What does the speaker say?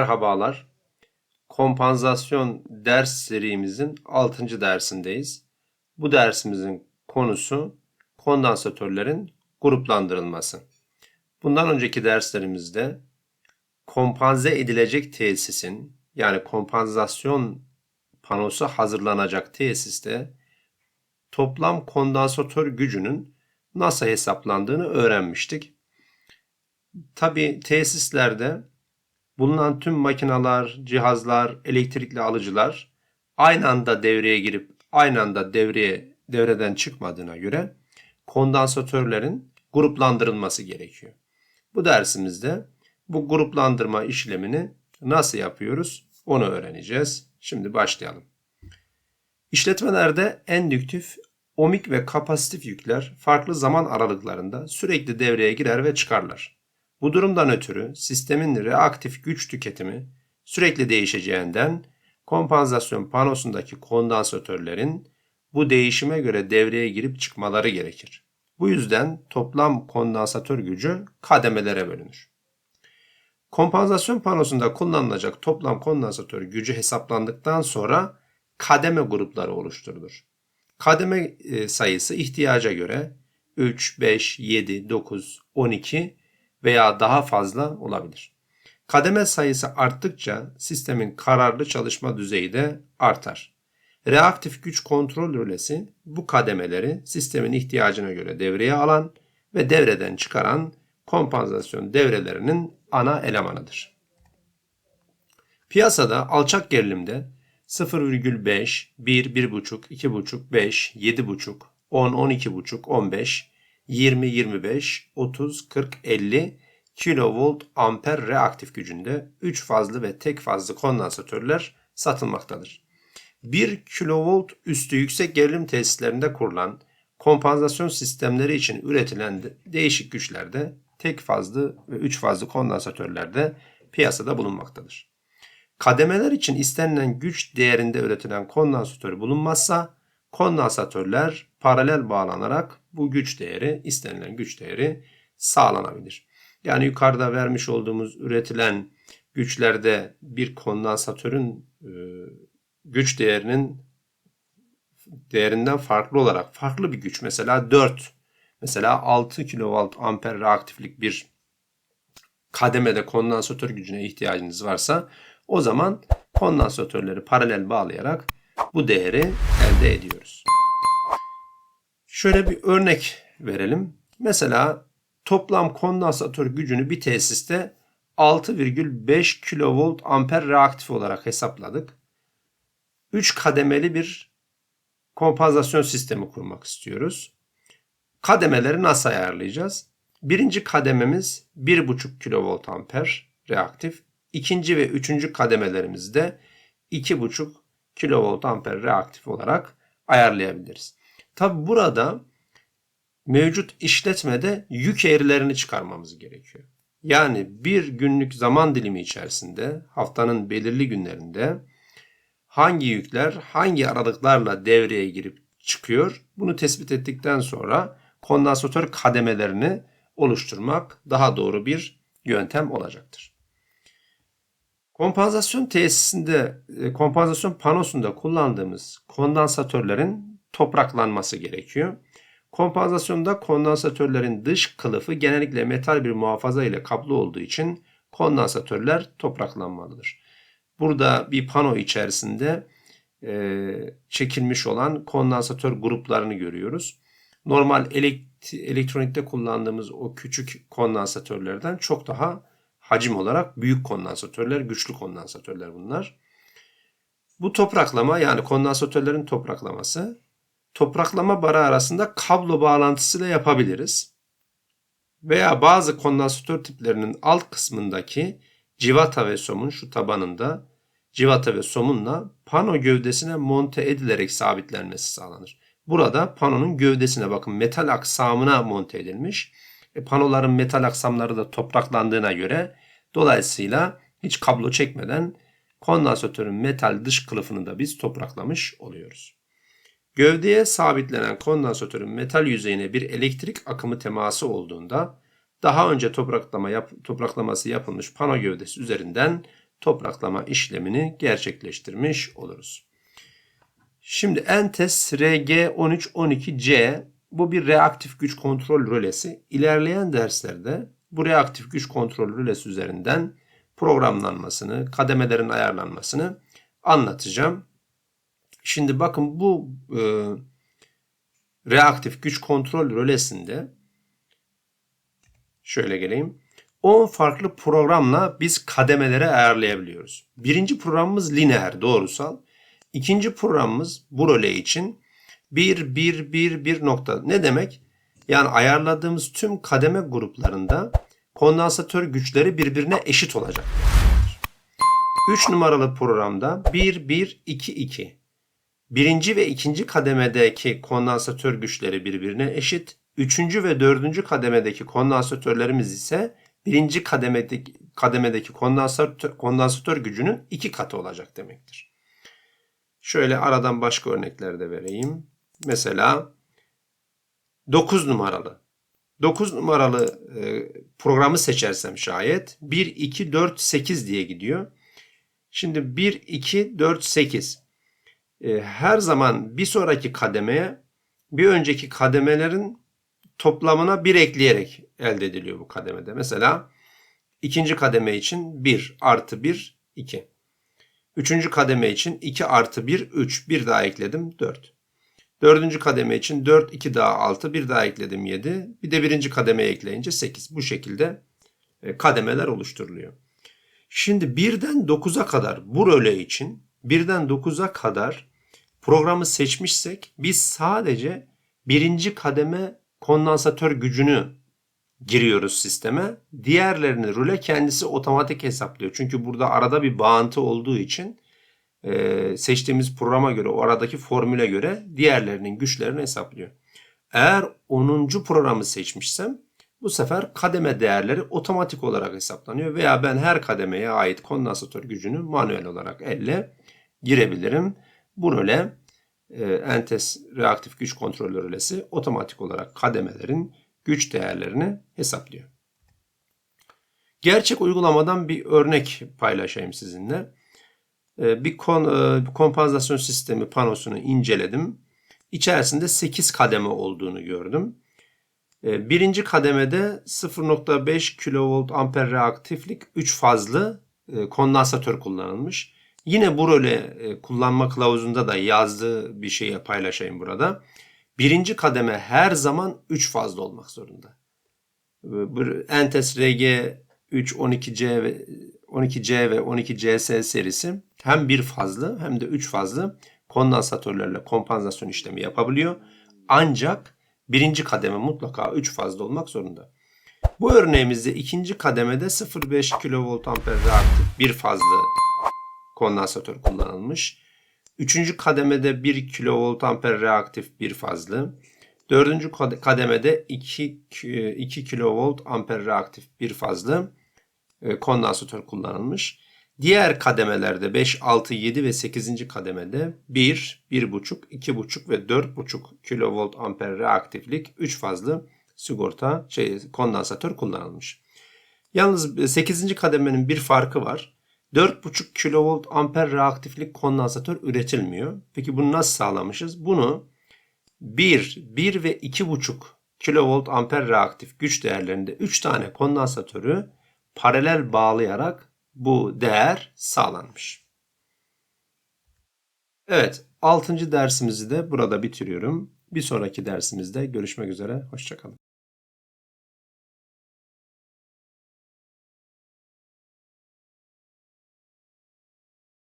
Merhabalar. Kompansasyon ders serimizin 6. dersindeyiz. Bu dersimizin konusu kondansatörlerin gruplandırılması. Bundan önceki derslerimizde kompanze edilecek tesisin yani kompansasyon panosu hazırlanacak tesiste toplam kondansatör gücünün nasıl hesaplandığını öğrenmiştik. Tabi tesislerde bulunan tüm makinalar, cihazlar, elektrikli alıcılar aynı anda devreye girip aynı anda devreye devreden çıkmadığına göre kondansatörlerin gruplandırılması gerekiyor. Bu dersimizde bu gruplandırma işlemini nasıl yapıyoruz onu öğreneceğiz. Şimdi başlayalım. İşletmelerde endüktif, omik ve kapasitif yükler farklı zaman aralıklarında sürekli devreye girer ve çıkarlar. Bu durumdan ötürü sistemin reaktif güç tüketimi sürekli değişeceğinden kompansasyon panosundaki kondansatörlerin bu değişime göre devreye girip çıkmaları gerekir. Bu yüzden toplam kondansatör gücü kademelere bölünür. Kompansasyon panosunda kullanılacak toplam kondansatör gücü hesaplandıktan sonra kademe grupları oluşturulur. Kademe e, sayısı ihtiyaca göre 3, 5, 7, 9, 12 veya daha fazla olabilir. Kademe sayısı arttıkça sistemin kararlı çalışma düzeyi de artar. Reaktif güç kontrol rölesi bu kademeleri sistemin ihtiyacına göre devreye alan ve devreden çıkaran kompansasyon devrelerinin ana elemanıdır. Piyasada alçak gerilimde 0,5, 1, 1,5, 2,5, 5, 7,5, 10, 12,5, 15, 20, 25, 30, 40, 50 kilovolt amper reaktif gücünde 3 fazlı ve tek fazlı kondansatörler satılmaktadır. 1 kilovolt üstü yüksek gerilim tesislerinde kurulan kompansasyon sistemleri için üretilen değişik güçlerde tek fazlı ve 3 fazlı kondansatörlerde piyasada bulunmaktadır. Kademeler için istenilen güç değerinde üretilen kondansatör bulunmazsa kondansatörler paralel bağlanarak bu güç değeri, istenilen güç değeri sağlanabilir. Yani yukarıda vermiş olduğumuz üretilen güçlerde bir kondansatörün e, güç değerinin değerinden farklı olarak farklı bir güç mesela 4 mesela 6 kV amper reaktiflik bir kademede kondansatör gücüne ihtiyacınız varsa o zaman kondansatörleri paralel bağlayarak bu değeri elde ediyoruz. Şöyle bir örnek verelim. Mesela toplam kondansatör gücünü bir tesiste 6,5 kV amper reaktif olarak hesapladık. 3 kademeli bir kompansasyon sistemi kurmak istiyoruz. Kademeleri nasıl ayarlayacağız? Birinci kadememiz 1,5 kV amper reaktif. İkinci ve üçüncü kademelerimizde 2,5 kV amper reaktif olarak ayarlayabiliriz. Tabi burada mevcut işletmede yük eğrilerini çıkarmamız gerekiyor. Yani bir günlük zaman dilimi içerisinde haftanın belirli günlerinde hangi yükler hangi aralıklarla devreye girip çıkıyor bunu tespit ettikten sonra kondansatör kademelerini oluşturmak daha doğru bir yöntem olacaktır. Kompansasyon tesisinde, e, kompansasyon panosunda kullandığımız kondansatörlerin topraklanması gerekiyor. Kompansasyonda kondansatörlerin dış kılıfı genellikle metal bir muhafaza ile kaplı olduğu için kondansatörler topraklanmalıdır. Burada bir pano içerisinde e, çekilmiş olan kondansatör gruplarını görüyoruz. Normal elektronikte kullandığımız o küçük kondansatörlerden çok daha hacim olarak büyük kondansatörler, güçlü kondansatörler bunlar. Bu topraklama yani kondansatörlerin topraklaması topraklama barı arasında kablo bağlantısıyla yapabiliriz. Veya bazı kondansatör tiplerinin alt kısmındaki civata ve somun şu tabanında civata ve somunla pano gövdesine monte edilerek sabitlenmesi sağlanır. Burada panonun gövdesine bakın metal aksamına monte edilmiş. E, panoların metal aksamları da topraklandığına göre dolayısıyla hiç kablo çekmeden kondansatörün metal dış kılıfını da biz topraklamış oluyoruz. Gövdeye sabitlenen kondansatörün metal yüzeyine bir elektrik akımı teması olduğunda daha önce topraklama yap, topraklaması yapılmış pano gövdesi üzerinden topraklama işlemini gerçekleştirmiş oluruz. Şimdi Entes RG1312C bu bir reaktif güç kontrol rölesi. İlerleyen derslerde bu reaktif güç kontrol rölesi üzerinden programlanmasını, kademelerin ayarlanmasını anlatacağım. Şimdi bakın bu e, reaktif güç kontrol rölesinde şöyle geleyim. 10 farklı programla biz kademeleri ayarlayabiliyoruz. Birinci programımız lineer, doğrusal. İkinci programımız bu röle için 1, 1, 1, 1 nokta. Ne demek? Yani ayarladığımız tüm kademe gruplarında kondansatör güçleri birbirine eşit olacak. 3 numaralı programda 1, 1, 2, 2. Birinci ve ikinci kademedeki kondansatör güçleri birbirine eşit. Üçüncü ve dördüncü kademedeki kondansatörlerimiz ise birinci kademedeki, kademedeki kondansatör, kondansatör gücünün iki katı olacak demektir. Şöyle aradan başka örnekler de vereyim. Mesela 9 numaralı. 9 numaralı e, programı seçersem şayet 1, 2, 4, 8 diye gidiyor. Şimdi 1, 2, 4, 8. E, her zaman bir sonraki kademeye bir önceki kademelerin toplamına 1 ekleyerek elde ediliyor bu kademede. Mesela ikinci kademe için 1 artı 1, 2. Üçüncü kademe için 2 artı 1, 3. Bir daha ekledim 4. Dördüncü kademe için 4, 2 daha 6, bir daha ekledim 7. Bir de birinci kademeye ekleyince 8. Bu şekilde e, kademeler oluşturuluyor. Şimdi 1'den 9'a kadar bu röle için 1'den 9'a kadar programı seçmişsek biz sadece birinci kademe kondansatör gücünü giriyoruz sisteme. Diğerlerini rüle kendisi otomatik hesaplıyor. Çünkü burada arada bir bağıntı olduğu için e, seçtiğimiz programa göre, o aradaki formüle göre diğerlerinin güçlerini hesaplıyor. Eğer 10. programı seçmişsem bu sefer kademe değerleri otomatik olarak hesaplanıyor veya ben her kademeye ait kondansatör gücünü manuel olarak elle girebilirim. Bu röle entes reaktif güç kontrolü rölesi otomatik olarak kademelerin güç değerlerini hesaplıyor. Gerçek uygulamadan bir örnek paylaşayım sizinle. Ee, bir kon, e, kompansasyon sistemi panosunu inceledim. İçerisinde 8 kademe olduğunu gördüm. Ee, birinci kademede 0.5 kV amper reaktiflik 3 fazlı e, kondansatör kullanılmış. Yine bu röle e, kullanma kılavuzunda da yazdığı bir şeyi paylaşayım burada. Birinci kademe her zaman 3 fazla olmak zorunda. Entes RG 3, 12C ve 12C ve 12CS serisi hem bir fazlı hem de 3 fazlı kondansatörlerle kompansasyon işlemi yapabiliyor. Ancak birinci kademe mutlaka 3 fazla olmak zorunda. Bu örneğimizde ikinci kademede 0.5 kV amper reaktif bir fazlı kondansatör kullanılmış. Üçüncü kademede 1 kV amper reaktif bir fazlı. Dördüncü kademede 2, 2 kV amper reaktif bir fazlı kondansatör kullanılmış. Diğer kademelerde 5, 6, 7 ve 8. kademede 1, 1,5, 2,5 ve 4,5 kV amper reaktiflik 3 fazlı sigorta şey kondansatör kullanılmış. Yalnız 8. kademenin bir farkı var. 4,5 kV amper reaktiflik kondansatör üretilmiyor. Peki bunu nasıl sağlamışız? Bunu 1, 1 ve 2,5 kV amper reaktif güç değerlerinde 3 tane kondansatörü paralel bağlayarak bu değer sağlanmış. Evet, 6. dersimizi de burada bitiriyorum. Bir sonraki dersimizde görüşmek üzere, hoşçakalın.